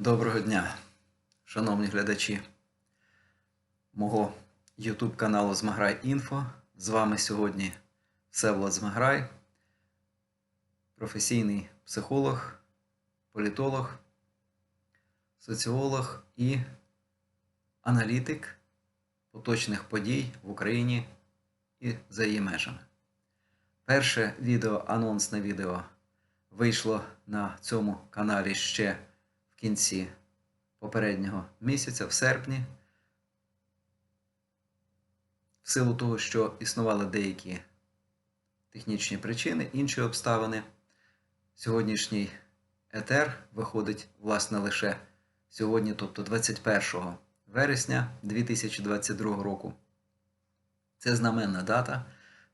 Доброго дня, шановні глядачі мого YouTube каналу Змаграй Інфо. З вами сьогодні Всеволод Змаграй, професійний психолог, політолог, соціолог і аналітик поточних подій в Україні і за її межами. Перше відео, анонсне відео, вийшло на цьому каналі ще кінці попереднього місяця, в серпні. В силу того, що існували деякі технічні причини, інші обставини, сьогоднішній етер виходить, власне, лише сьогодні, тобто 21 вересня 2022 року. Це знаменна дата,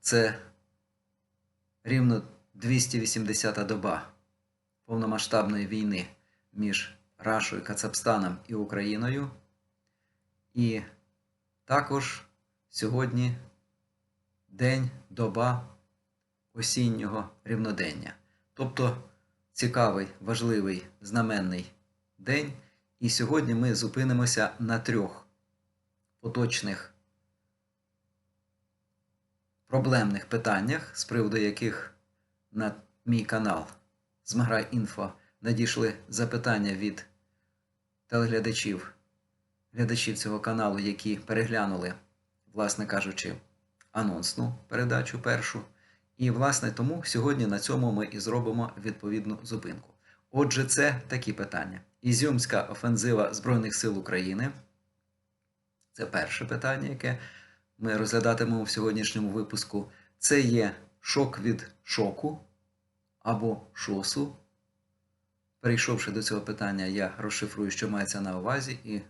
це рівно 280-та доба повномасштабної війни між Рашою, Кацапстаном і Україною. І також сьогодні день, доба осіннього рівнодення. Тобто цікавий, важливий, знаменний день. І сьогодні ми зупинимося на трьох поточних проблемних питаннях, з приводу яких на мій канал Змаграй Інфо надійшли запитання від телеглядачів, глядачів цього каналу, які переглянули, власне кажучи, анонсну передачу першу. І, власне, тому сьогодні на цьому ми і зробимо відповідну зупинку. Отже, це такі питання. Ізюмська офензива Збройних сил України. Це перше питання, яке ми розглядатимемо в сьогоднішньому випуску. Це є шок від шоку або шосу. Перейшовши до цього питання, я розшифрую, що мається на увазі, і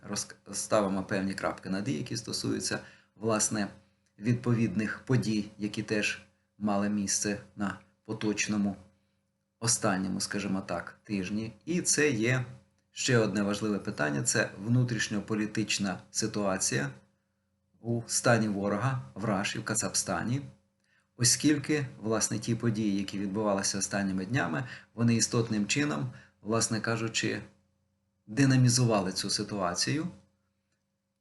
розставимо певні крапки над «і», які стосуються власне відповідних подій, які теж мали місце на поточному останньому, скажімо так, тижні. І це є ще одне важливе питання: це внутрішньополітична ситуація у стані ворога в Раші, в Кацапстані. Оскільки, власне, ті події, які відбувалися останніми днями, вони істотним чином, власне кажучи, динамізували цю ситуацію,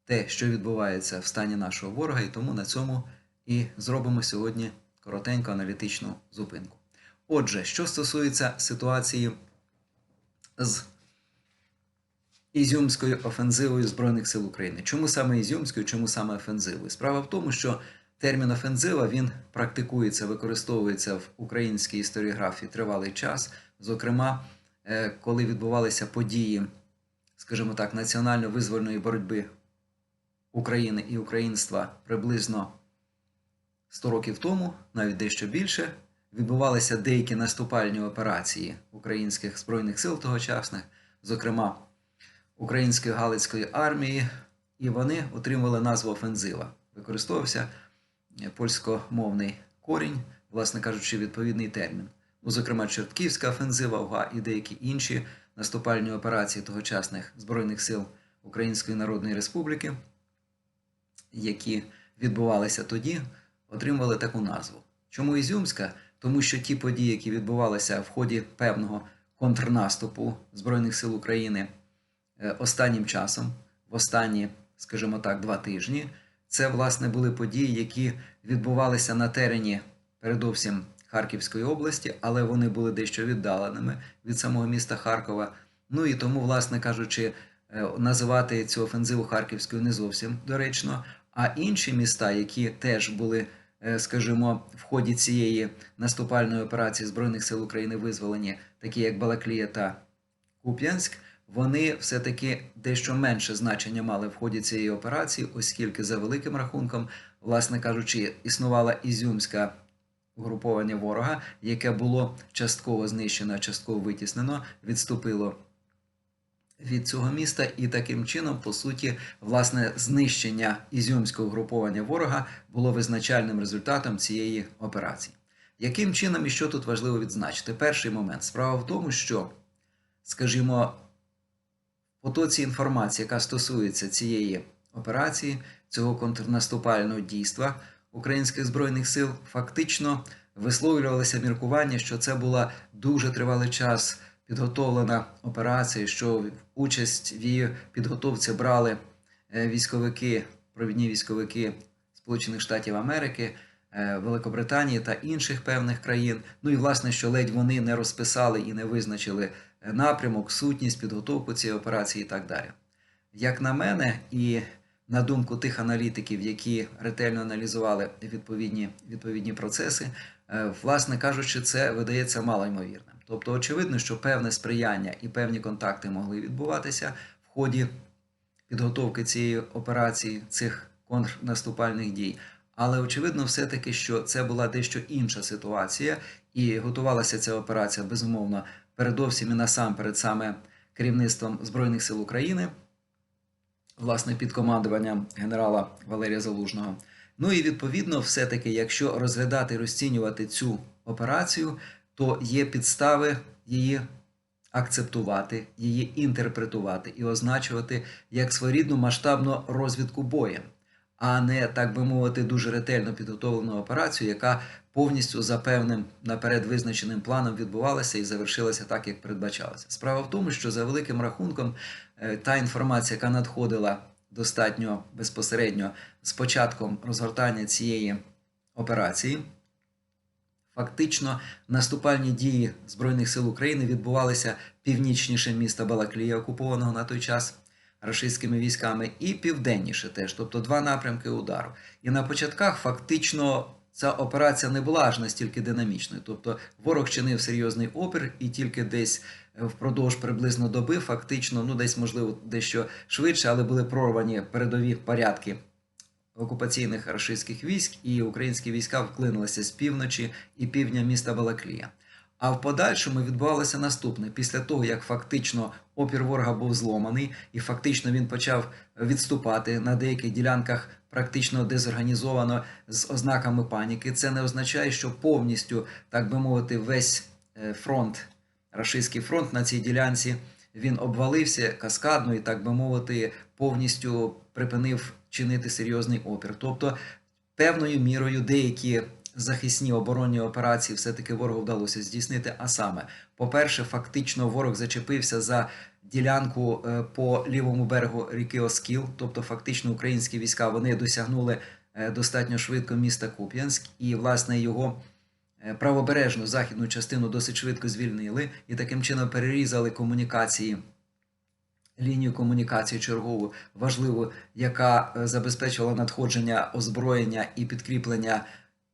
те, що відбувається в стані нашого ворога, і тому на цьому і зробимо сьогодні коротеньку аналітичну зупинку. Отже, що стосується ситуації з Ізюмською офензивою Збройних сил України. Чому саме Ізюмською, чому саме офензивою? Справа в тому, що термін офензива він практикується, використовується в українській історіографії тривалий час. Зокрема, коли відбувалися події, скажімо так, національно-визвольної боротьби України і українства приблизно 100 років тому, навіть дещо більше, відбувалися деякі наступальні операції українських збройних сил тогочасних, зокрема Української Галицької армії, і вони отримали назву офензива. Використовувався польськомовний корінь, власне кажучи, відповідний термін. Зокрема, Чортківська офензива, УГА і деякі інші наступальні операції тогочасних Збройних сил Української Народної Республіки, які відбувалися тоді, отримали таку назву. Чому Ізюмська? Тому що ті події, які відбувалися в ході певного контрнаступу Збройних сил України останнім часом, в останні, скажімо так, два тижні, це, власне, були події, які відбувалися на терені, передовсім Харківської області, але вони були дещо віддаленими від самого міста Харкова. Ну і тому, власне кажучи, називати цю офензиву Харківською не зовсім доречно. А інші міста, які теж були, скажімо, в ході цієї наступальної операції Збройних сил України визволені, такі як Балаклія та Куп'янськ, вони все-таки дещо менше значення мали в ході цієї операції, оскільки, за великим рахунком, власне кажучи, існувала ізюмська угруповання ворога, яке було частково знищено, частково витіснено, відступило від цього міста, і таким чином, по суті, власне, знищення ізюмського угруповання ворога було визначальним результатом цієї операції. Яким чином і що тут важливо відзначити? Перший момент справа в тому, що, скажімо, потоці інформації, яка стосується цієї операції, цього контрнаступального дійства українських збройних сил, фактично висловлювалося міркування, що це була дуже тривалий час підготовлена операція, що участь в її підготовці брали е, військовики, провідні військовики Сполучених Штатів Америки, е, Великобританії та інших певних країн. Ну і власне, що ледь вони не розписали і не визначили е, напрямок, сутність, підготовку цієї операції і так далі. Як на мене, і на думку тих аналітиків, які ретельно аналізували відповідні, відповідні процеси, е, власне кажучи, це видається малоймовірним. Тобто, очевидно, що певне сприяння і певні контакти могли відбуватися в ході підготовки цієї операції, цих контрнаступальних дій. Але очевидно, все-таки, що це була дещо інша ситуація, і готувалася ця операція безумовно передовсім і насамперед саме керівництвом Збройних сил України, власне, під командуванням генерала Валерія Залужного. Ну і відповідно, все-таки, якщо розглядати і розцінювати цю операцію, то є підстави її акцептувати, її інтерпретувати і означувати як своєрідну масштабну розвідку боєм, а не так би мовити, дуже ретельно підготовлену операцію, яка повністю за певним наперед визначеним планом відбувалася і завершилася так, як передбачалося. Справа в тому, що за великим рахунком е, та інформація, яка надходила достатньо безпосередньо з початком розгортання цієї операції. Фактично, наступальні дії Збройних сил України відбувалися північніше міста Балаклія, окупованого на той час рашистськими військами, і південніше теж, тобто два напрямки удару. І на початках фактично ця операція не була аж настільки динамічною. Тобто ворог чинив серйозний опір, і тільки десь е, впродовж приблизно доби, фактично, ну десь можливо дещо швидше, але були прорвані передові порядки окупаційних рашистських військ, і українські війська вклинилися з півночі і півдня міста Балаклія. А в подальшому відбувалося наступне: після того, як фактично опір ворога був зломаний, і фактично він почав відступати на деяких ділянках, практично дезорганізовано з ознаками паніки. Це не означає, що повністю, так би мовити, весь е, фронт, рашистський фронт на цій ділянці він обвалився каскадно і, так би мовити, повністю припинив чинити серйозний опір. Тобто, певною мірою деякі захисні оборонні операції все-таки ворогу вдалося здійснити. А саме, по-перше, фактично ворог зачепився за ділянку е, по лівому берегу ріки Оскіл, тобто фактично українські війська вони досягнули е, достатньо швидко міста Куп'янськ, і власне його е, правобережну західну частину досить швидко звільнили і таким чином перерізали комунікації. Лінію комунікації чергову важливу, яка забезпечувала надходження озброєння і підкріплення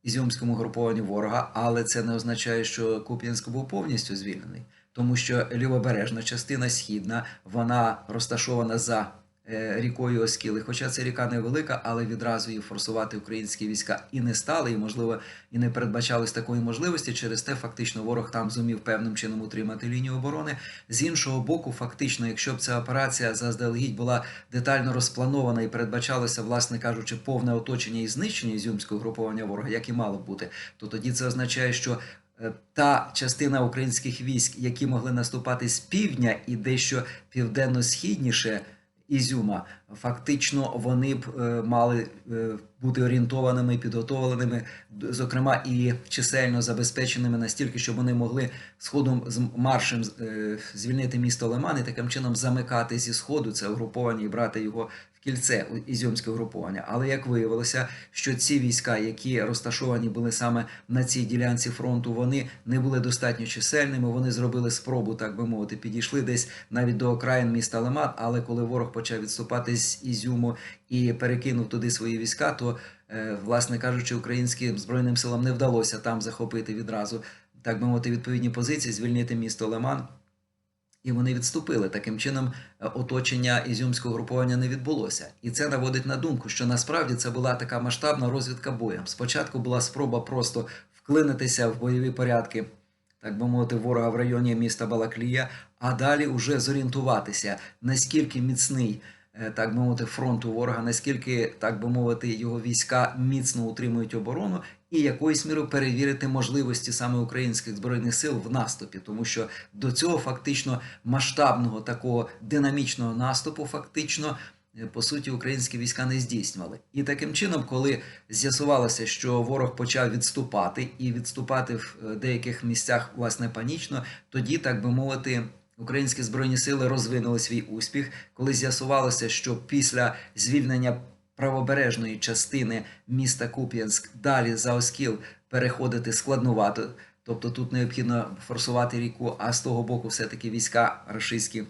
ізюмському групованню ворога, але це не означає, що Куп'янськ був повністю звільнений, тому що лівобережна частина східна вона розташована за рікою Оскіли. Хоча ця ріка невелика, але відразу її форсувати українські війська і не стали, і можливо і не передбачалось такої можливості. Через те, фактично, ворог там зумів певним чином утримати лінію оборони. З іншого боку, фактично, якщо б ця операція заздалегідь була детально розпланована і передбачалося, власне кажучи, повне оточення і знищення ізюмського груповання ворога, як і мало б бути, то тоді це означає, що е, та частина українських військ, які могли наступати з півдня і дещо південно-східніше Ізюма, фактично вони б е, мали е, бути орієнтованими, підготовленими, зокрема і чисельно забезпеченими настільки, щоб вони могли сходом з маршем е, звільнити місто Лиман і таким чином замикати зі сходу це угруповання і брати його в кільце ізюмське угруповання. Але як виявилося, що ці війська, які розташовані були саме на цій ділянці фронту, вони не були достатньо чисельними. Вони зробили спробу, так би мовити, підійшли десь навіть до окраїн міста Лиман. Але коли ворог почав відступати з Ізюму і перекинув туди свої війська, то е, власне кажучи, українським збройним силам не вдалося там захопити відразу, так би мовити, відповідні позиції, звільнити місто Лиман. І вони відступили. Таким чином, е, оточення ізюмського груповання не відбулося. І це наводить на думку, що насправді це була така масштабна розвідка боєм. Спочатку була спроба просто вклинитися в бойові порядки, так би мовити, ворога в районі міста Балаклія, а далі вже зорієнтуватися, наскільки міцний. Е, Так би мовити, фронту ворога, наскільки, так би мовити, його війська міцно утримують оборону, і якоюсь мірою перевірити можливості саме українських збройних сил в наступі, тому що до цього фактично масштабного такого динамічного наступу, фактично е, по суті українські війська не здійснювали. І таким чином, коли з'ясувалося, що ворог почав відступати і відступати в е, деяких місцях власне панічно, тоді, так би мовити, українські збройні сили розвинули свій успіх, коли з'ясувалося, що після звільнення правобережної частини міста Куп'янськ далі за Оскіл переходити складнувато. Тобто тут необхідно форсувати ріку, а з того боку, все-таки війська рашистські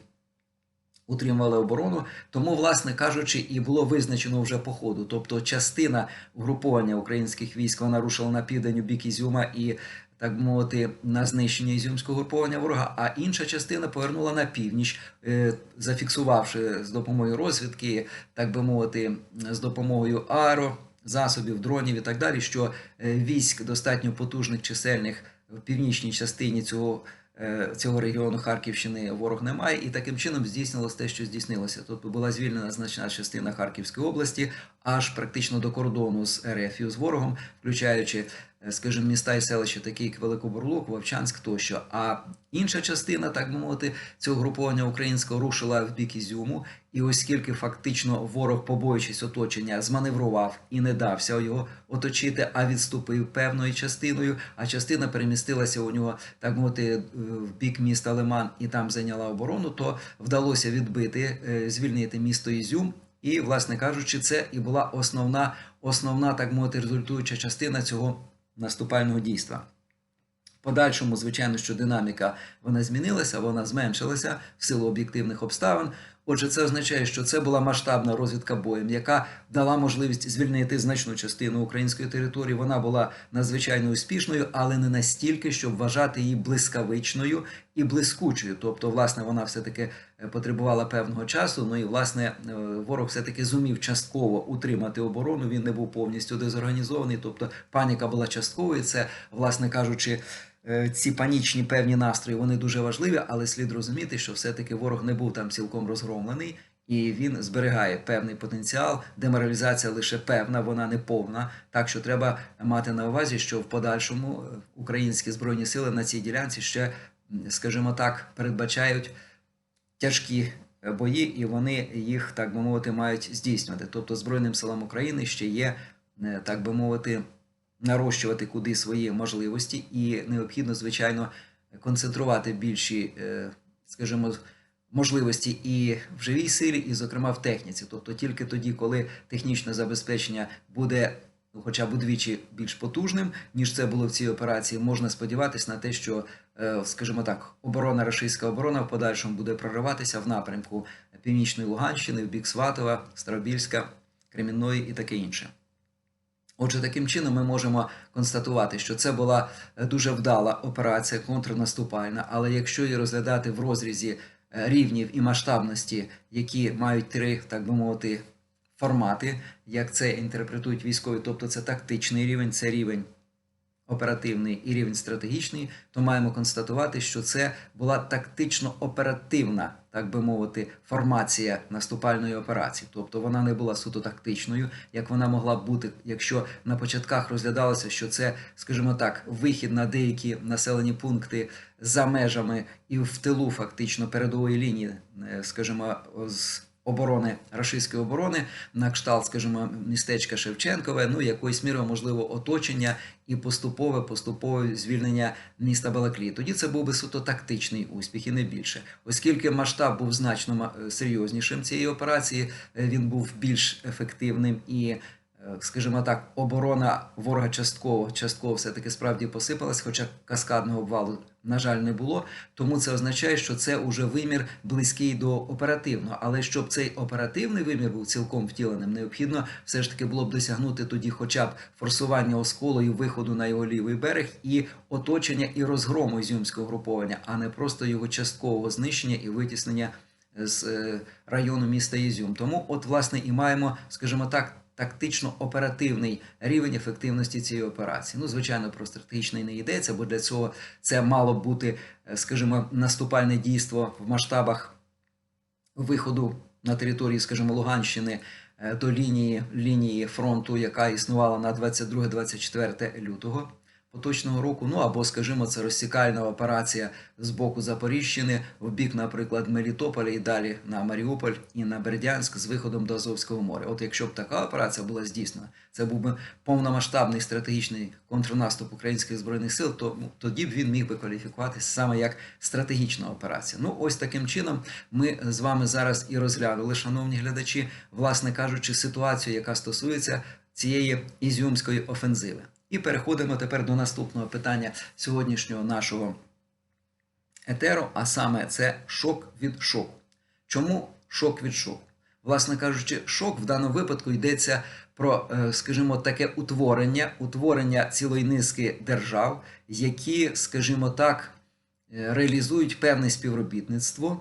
утримували оборону. Тому, власне кажучи, і було визначено вже по ходу. Тобто, частина угруповання українських військ вона рушила на південь у бік Ізюма і. Так мовити, на знищення ізюмського груповання ворога, а інша частина повернула на північ, е, зафіксувавши з допомогою розвідки, так би мовити, з допомогою аеро, засобів, дронів і так далі, що е, військ достатньо потужних чисельних в північній частині цього, е, цього регіону Харківщини ворог не має, і таким чином здійснилось те, що здійснилося. Тобто була звільнена значна частина Харківської області, аж практично до кордону з РФ і з ворогом, включаючи, скажімо, міста і селища, такі як Великобурлук, Вовчанськ тощо. А інша частина, так би мовити, цього груповання українського рушила в бік Ізюму. І оскільки фактично ворог, побоюючись оточення, зманеврував і не дався його оточити, а відступив певною частиною, а частина перемістилася у нього, так мовити, в бік міста Лиман і там зайняла оборону, то вдалося відбити, е, звільнити місто Ізюм. І, власне кажучи, це і була основна, основна, так мовити, результуюча частина цього наступального дійства. В Подальшому, звичайно, що динаміка вона змінилася, вона зменшилася в силу об'єктивних обставин. Отже, це означає, що це була масштабна розвідка боєм, яка дала можливість звільнити значну частину української території. Вона була надзвичайно успішною, але не настільки, щоб вважати її блискавичною і блискучою. Тобто, власне, вона все-таки е, потребувала певного часу. Ну і власне е, ворог все-таки зумів частково утримати оборону. Він не був повністю дезорганізований. Тобто паніка була частковою. Це, власне кажучи. Е, ці панічні певні настрої вони дуже важливі, але слід розуміти, що все-таки ворог не був там цілком розгромлений, і він зберігає певний потенціал. Деморалізація лише певна, вона не повна. Так що треба мати на увазі, що в подальшому е, українські збройні сили на цій ділянці ще, скажімо так, передбачають тяжкі е, бої, і вони їх, так би мовити, мають здійснювати. Тобто Збройним силам України ще є, так би мовити, нарощувати куди свої можливості, і необхідно, звичайно, концентрувати більші, е, скажімо, можливості і в живій силі, і, зокрема, в техніці. Тобто тільки тоді, коли технічне забезпечення буде. ну, Хоча б удвічі більш потужним, ніж це було в цій операції, можна сподіватися на те, що, е, скажімо так, оборона, рашистська оборона в подальшому буде прориватися в напрямку Північної Луганщини, в бік Сватова, Старобільська, Кремінної і таке інше. Отже, таким чином ми можемо констатувати, що це була е, дуже вдала операція контрнаступальна, але якщо її розглядати в розрізі е, рівнів і масштабності, які мають три, так би мовити, формати, як це інтерпретують військові, тобто це тактичний рівень, це рівень оперативний і рівень стратегічний, то маємо констатувати, що це була тактично-оперативна, так би мовити, формація наступальної операції. Тобто вона не була суто тактичною, як вона могла б бути, якщо на початках розглядалося, що це, скажімо так, вихід на деякі населені пункти за межами і в тилу фактично передової лінії, е, скажімо, з оборони рашистської оборони на кшталт, скажімо, містечка Шевченкове, ну якоюсь мірою можливо оточення і поступове поступове звільнення міста Балаклії. Тоді це був би суто тактичний успіх і не більше, оскільки масштаб був значно ма- серйознішим цієї операції, е, він був більш ефективним і. Е, Скажімо так, оборона ворога частково частково все таки справді посипалась, хоча каскадного обвалу, на жаль, не було. Тому це означає, що це уже вимір близький до оперативного. Але щоб цей оперативний вимір був цілком втіленим, необхідно все ж таки було б досягнути тоді, хоча б форсування осколу і виходу на його лівий берег, і оточення і розгрому ізюмського груповання, а не просто його часткового знищення і витіснення з е, району міста Ізюм. Тому, от, власне, і маємо, скажімо так. Тактично-оперативний рівень ефективності цієї операції. Ну, звичайно, про стратегічний не йдеться, бо для цього це мало бути, е, скажімо, наступальне дійство в масштабах виходу на території, скажімо, Луганщини е, до лінії, лінії фронту, яка існувала на 22-24 лютого. Поточного року. Ну або, скажімо, це розсікальна операція з боку Запоріжщини в бік, наприклад, Мелітополя і далі на Маріуполь і на Бердянськ з виходом до Азовського моря. От якщо б така операція була здійснена, це був би повномасштабний стратегічний контрнаступ українських збройних сил, то ну, тоді б він міг би кваліфікуватися саме як стратегічна операція. Ну, ось таким чином ми з вами зараз і розглянули, шановні глядачі, власне кажучи, ситуацію, яка стосується цієї ізюмської офензиви. І переходимо тепер до наступного питання сьогоднішнього нашого етеру, а саме це шок від шоку. Чому шок від шоку? Власне кажучи, шок в даному випадку йдеться про, е, скажімо, таке утворення, утворення цілої низки держав, які, скажімо так, е, реалізують певне співробітництво.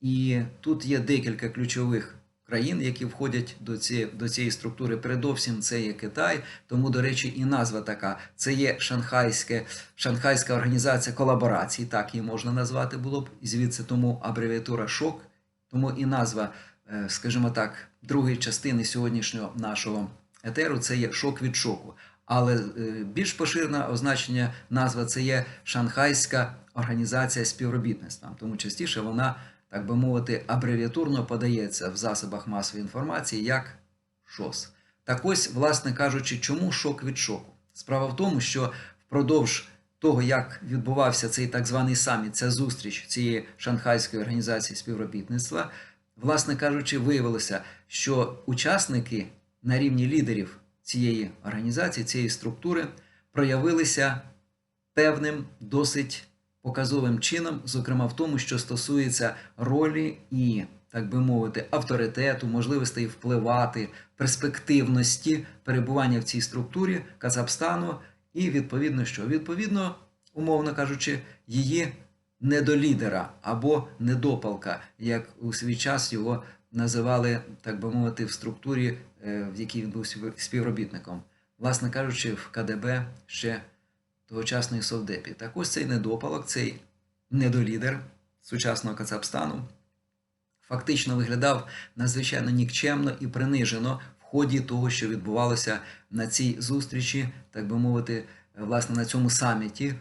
І тут є декілька ключових країн, які входять до цієї, до цієї структури. Передовсім це є Китай. Тому, до речі, і назва така: це є Шанхайське, Шанхайська організація колаборацій, так її можна назвати було б. І звідси тому абревіатура ШОК. Тому і назва, е, скажімо так, другої частини сьогоднішнього нашого етеру це є шок від шоку. Але е, більш поширене означення назва це є Шанхайська організація співробітництва. Тому частіше вона, так би мовити, абревіатурно подається в засобах масової інформації як ШОС. Так ось, власне кажучи, чому шок від шоку? Справа в тому, що впродовж того, як відбувався цей так званий саміт, ця зустріч цієї Шанхайської організації співробітництва, власне кажучи, виявилося, що учасники на рівні лідерів цієї організації, цієї структури проявилися певним досить показовим чином, зокрема в тому, що стосується ролі і, так би мовити, авторитету, можливостей впливати, перспективності перебування в цій структурі Казахстану, і відповідно що? Відповідно, умовно кажучи, її недолідера або недопалка, як у свій час його називали, так би мовити, в структурі, е, в якій він був співробітником. Власне кажучи, в КДБ ще тогочасної Совдепі. Так ось цей недопалок, цей недолідер сучасного Кацапстану фактично виглядав надзвичайно нікчемно і принижено в ході того, що відбувалося на цій зустрічі, так би мовити, власне, на цьому саміті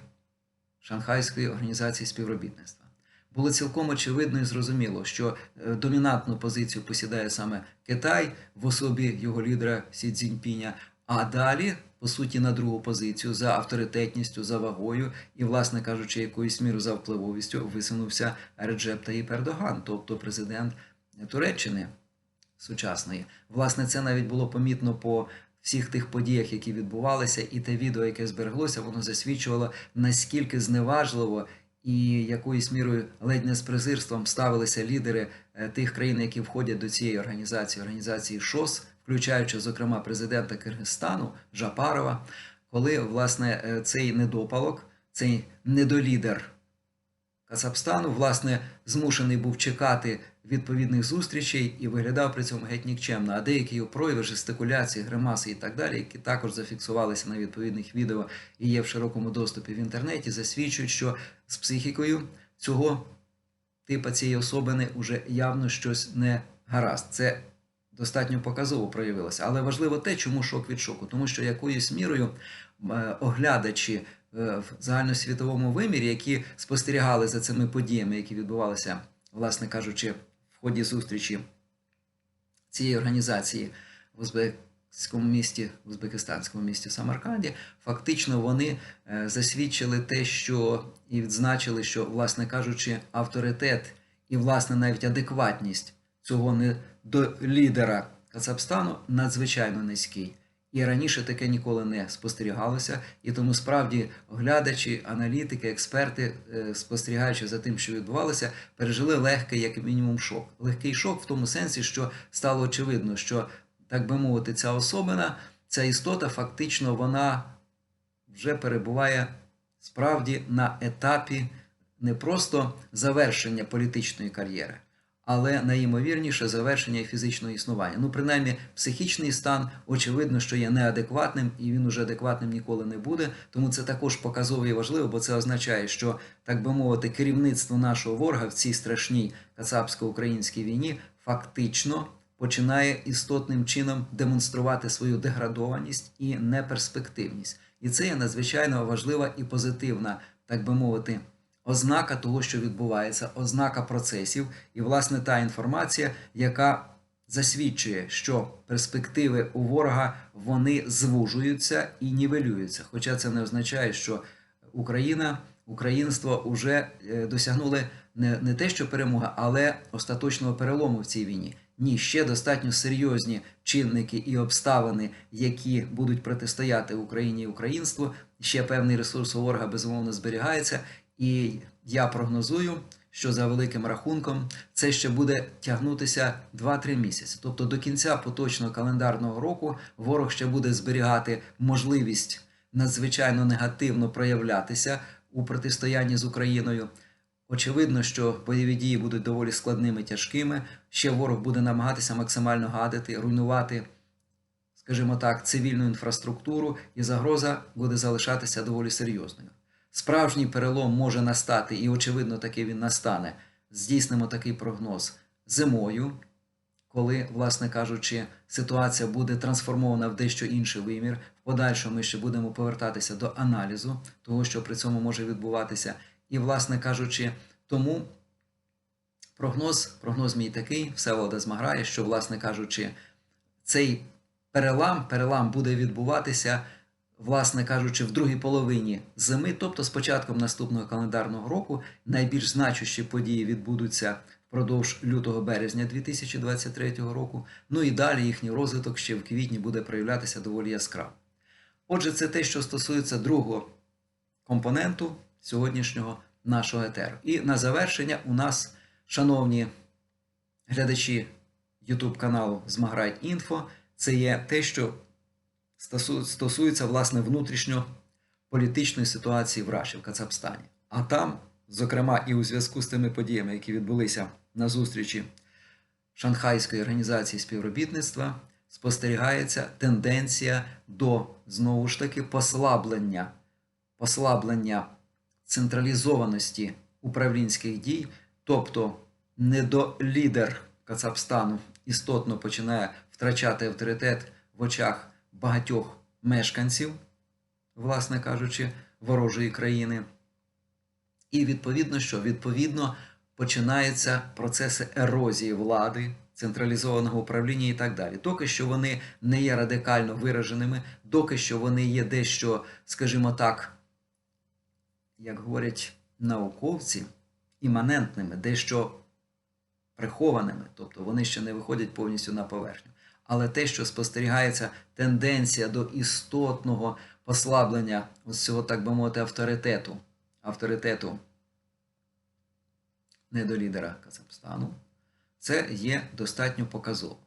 Шанхайської організації співробітництва. Було цілком очевидно і зрозуміло, що е, домінантну позицію посідає саме Китай в особі його лідера Сі Цзіньпіня, а далі, по суті, на другу позицію за авторитетністю, за вагою і, власне кажучи, якоюсь мірою за впливовістю висунувся Реджеп Таїп Ердоган, тобто президент Туреччини сучасної. Власне, це навіть було помітно по всіх тих подіях, які відбувалися, і те відео, яке збереглося, воно засвідчувало, наскільки зневажливо і якоюсь мірою ледь не з презирством ставилися лідери е, тих країн, які входять до цієї організації, організації ШОС, включаючи, зокрема, президента Киргизстану Жапарова, коли власне е, цей недопалок, цей недолідер Кацапстану, власне, змушений був чекати відповідних зустрічей і виглядав при цьому геть нікчемно. А деякі його прояви, жестикуляції, гримаси і так далі, які також зафіксувалися на відповідних відео і є в широкому доступі в інтернеті, засвідчують, що з психікою цього типа цієї особини уже явно щось не гаразд. Це достатньо показово проявилося. Але важливо те, чому шок від шоку, тому що якоюсь мірою е, оглядачі е, в загальносвітовому вимірі, які спостерігали за цими подіями, які відбувалися, власне кажучи, в ході зустрічі цієї організації в Узбекському місті, в Узбекистанському місті Самарканді, фактично вони е, засвідчили те, що і відзначили, що, власне кажучи, авторитет і, власне, навіть адекватність цього не до лідера Кацапстану надзвичайно низький. І раніше таке ніколи не спостерігалося, і тому справді оглядачі, аналітики, експерти, е, спостерігаючи за тим, що відбувалося, пережили легкий, як мінімум, шок. Легкий шок в тому сенсі, що стало очевидно, що так би мовити, ця особина, ця істота, фактично, вона вже перебуває справді на етапі не просто завершення політичної кар'єри, але найімовірніше завершення фізичного існування. Ну, принаймні, психічний стан, очевидно, що є неадекватним, і він уже адекватним ніколи не буде. Тому це також показово і важливо, бо це означає, що, так би мовити, керівництво нашого ворога в цій страшній кацапсько-українській війні фактично починає істотним чином демонструвати свою деградованість і неперспективність. І це є надзвичайно важлива і позитивна, так би мовити, ознака того, що відбувається, ознака процесів, і, власне, та інформація, яка засвідчує, що перспективи у ворога вони звужуються і нівелюються. Хоча це не означає, що Україна, українство вже е, досягнули не, не те, що перемога, але остаточного перелому в цій війні. Ні, ще достатньо серйозні чинники і обставини, які будуть протистояти Україні і українству. Ще певний ресурс ворога безумовно зберігається, і я прогнозую, що за великим рахунком це ще буде тягнутися 2-3 місяці. Тобто до кінця поточного календарного року ворог ще буде зберігати можливість надзвичайно негативно проявлятися у протистоянні з Україною. Очевидно, що бойові дії будуть доволі складними, тяжкими. Ще ворог буде намагатися максимально гадити, руйнувати, скажімо так, цивільну інфраструктуру, і загроза буде залишатися доволі серйозною. Справжній перелом може настати, і очевидно, таки він настане. Здійснимо такий прогноз зимою, коли, власне кажучи, ситуація буде трансформована в дещо інший вимір. В подальшому ми ще будемо повертатися до аналізу того, що при цьому може відбуватися. І, власне кажучи, тому прогноз, прогноз мій такий, Всеволода Змаграє, що, власне кажучи, цей перелам, перелам буде відбуватися, власне кажучи, в другій половині зими, тобто з початком наступного календарного року, найбільш значущі події відбудуться впродовж лютого-березня 2023 року. Ну і далі їхній розвиток ще в квітні буде проявлятися доволі яскраво. Отже, це те, що стосується другого компоненту сьогоднішнього нашого етеру. І на завершення у нас, шановні глядачі YouTube каналу Змаграй Інфо, це є те, що стосується власне внутрішньополітичної ситуації в Раші, в Кацапстані. А там, зокрема, і у зв'язку з тими подіями, які відбулися на зустрічі Шанхайської організації співробітництва, спостерігається тенденція до знову ж таки послаблення, послаблення централізованості управлінських дій, тобто недолідер Кацапстану істотно починає втрачати авторитет в очах багатьох мешканців, власне кажучи, ворожої країни. І відповідно, що відповідно починаються процеси ерозії влади, централізованого управління і так далі. Доки що вони не є радикально вираженими, доки що вони є дещо, скажімо так, як говорять науковці, іманентними, дещо прихованими, тобто вони ще не виходять повністю на поверхню. Але те, що спостерігається тенденція до істотного послаблення ось цього, так би мовити, авторитету, авторитету недолідера Казахстану, це є достатньо показово.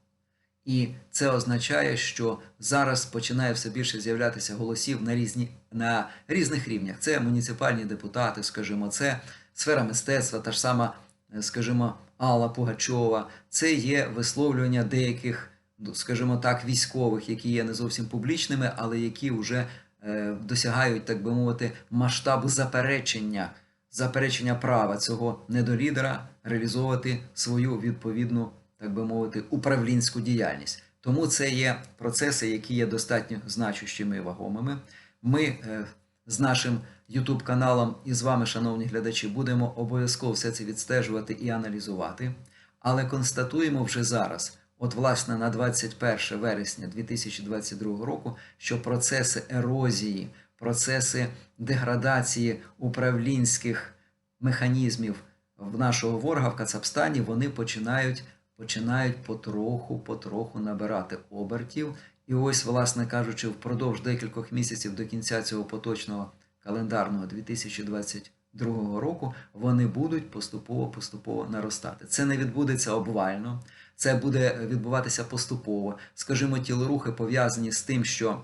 І це означає, що зараз починає все більше з'являтися голосів на різні на різних рівнях. Це муніципальні депутати, скажімо, це сфера мистецтва, та ж сама, е, скажімо, Алла Пугачова, це є висловлювання деяких, скажімо так, військових, які є не зовсім публічними, але які вже е, досягають, так би мовити, масштабу заперечення, заперечення права цього недолідера реалізовувати свою відповідну так би мовити, управлінську діяльність. Тому це є процеси, які є достатньо значущими і вагомими. Ми е, з нашим YouTube каналом і з вами, шановні глядачі, будемо обов'язково все це відстежувати і аналізувати. Але констатуємо вже зараз, от власне на 21 вересня 2022 року, що процеси ерозії, процеси деградації управлінських механізмів в нашого ворога в Кацапстані вони починають починають потроху, потроху набирати обертів. І ось, власне кажучи, впродовж декількох місяців до кінця цього поточного календарного 2022 року вони будуть поступово-поступово наростати. Це не відбудеться обвально, це буде відбуватися поступово. Скажімо, тілорухи пов'язані з тим, що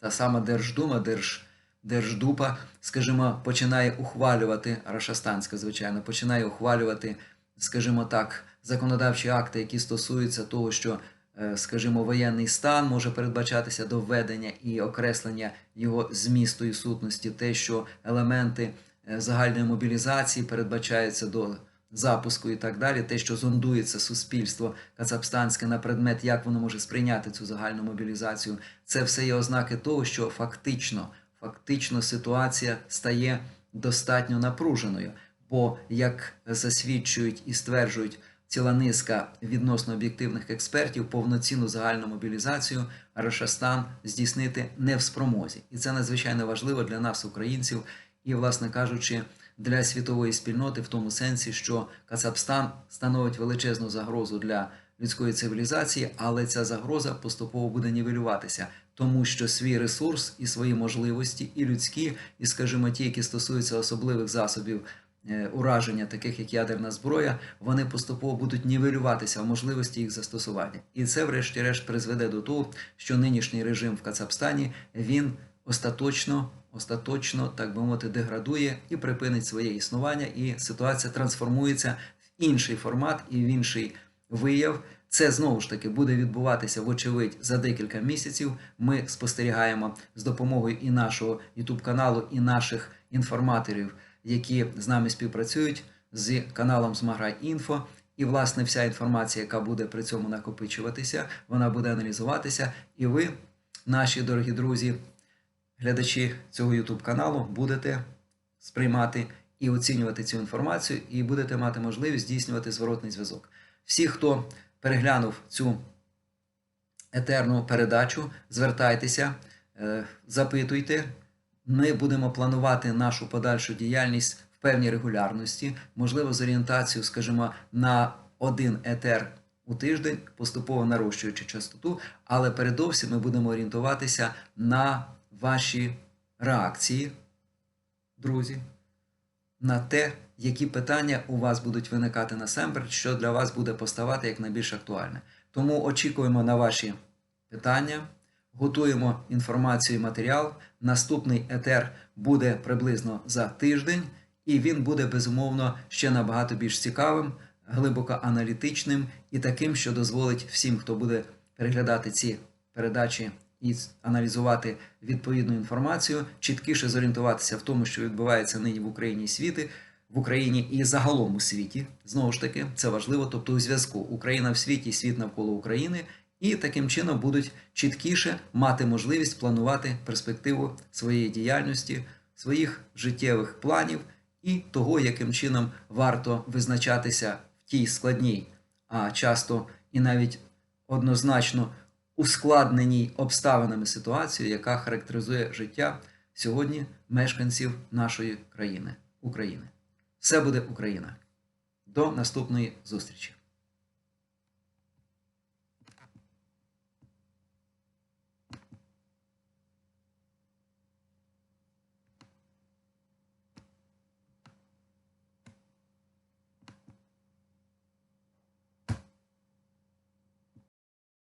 та сама Держдума, Держ. Держдупа, скажімо, починає ухвалювати Рашастанська, звичайно, починає ухвалювати, скажімо так, законодавчі акти, які стосуються того, що, е, скажімо, воєнний стан може передбачатися до введення і окреслення його змісту і сутності, те, що елементи е, загальної мобілізації передбачаються до запуску і так далі, те, що зондується суспільство кацапстанське на предмет, як воно може сприйняти цю загальну мобілізацію, це все є ознаки того, що фактично, фактично ситуація стає достатньо напруженою. Бо, як засвідчують і стверджують ціла низка відносно об'єктивних експертів, повноцінну загальну мобілізацію Рашастан здійснити не в спромозі. І це надзвичайно важливо для нас, українців, і, власне кажучи, для світової спільноти в тому сенсі, що Кацапстан становить величезну загрозу для людської цивілізації, але ця загроза поступово буде нівелюватися, тому що свій ресурс і свої можливості, і людські, і, скажімо, ті, які стосуються особливих засобів е, ураження, таких як ядерна зброя, вони поступово будуть нівелюватися в можливості їх застосування. І це, врешті-решт, призведе до того, що нинішній режим в Кацапстані він остаточно, остаточно, так би мовити, деградує і припинить своє існування, і ситуація трансформується в інший формат і в інший вияв. Це знову ж таки буде відбуватися, вочевидь, за декілька місяців. Ми спостерігаємо з допомогою і нашого youtube каналу, і наших інформаторів, які з нами співпрацюють з каналом Змаграй Інфо. І, власне, вся інформація, яка буде при цьому накопичуватися, вона буде аналізуватися. І ви, наші дорогі друзі, глядачі цього YouTube каналу, будете сприймати і оцінювати цю інформацію, і будете мати можливість здійснювати зворотний зв'язок. Всі, хто переглянув цю етерну передачу, звертайтеся, е, запитуйте. Ми будемо планувати нашу подальшу діяльність в певній регулярності, можливо, з орієнтацією, скажімо, на один етер у тиждень, поступово нарощуючи частоту, але передовсім ми будемо орієнтуватися на ваші реакції, друзі, на те, які питання у вас будуть виникати насамперед, що для вас буде поставати як найбільш актуальне. Тому очікуємо на ваші питання, готуємо інформацію і матеріал. Наступний етер буде приблизно за тиждень, і він буде безумовно ще набагато більш цікавим, глибоко аналітичним і таким, що дозволить всім, хто буде переглядати ці передачі і аналізувати відповідну інформацію, чіткіше зорієнтуватися в тому, що відбувається нині в Україні і світі, в Україні і загалом у світі. Знову ж таки, це важливо, тобто у зв'язку Україна в світі, світ навколо України. І таким чином будуть чіткіше мати можливість планувати перспективу своєї діяльності, своїх життєвих планів і того, яким чином варто визначатися в тій складній, а часто і навіть однозначно ускладненій обставинами ситуацію, яка характеризує життя сьогодні мешканців нашої країни України. Все буде Україна. До наступної зустрічі!